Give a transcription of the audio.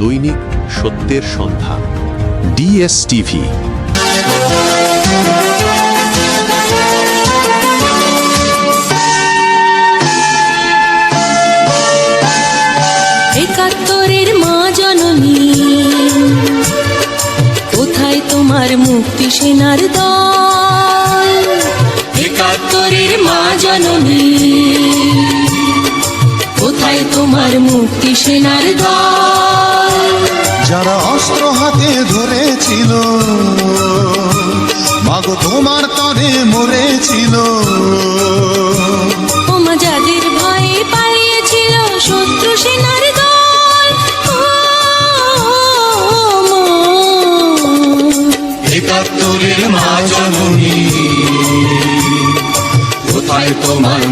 দৈনিক সত্যের সন্ধ্যা ডিএসটিভি। একাত্তরের মা জননী, কোথায় তোমার মুক্তি সেনার দল? একাত্তরের মা জননী, কোথায় তোমার মুক্তি সেনার দল? হাতে ধরেছিল। মাগো তোমার তরে মরেছিল। ওমা যাদের ভয়ে পালিয়েছিল শত্রু সেনার দল। ও মা। একাত্তরের মা জননী কোথায় তোমার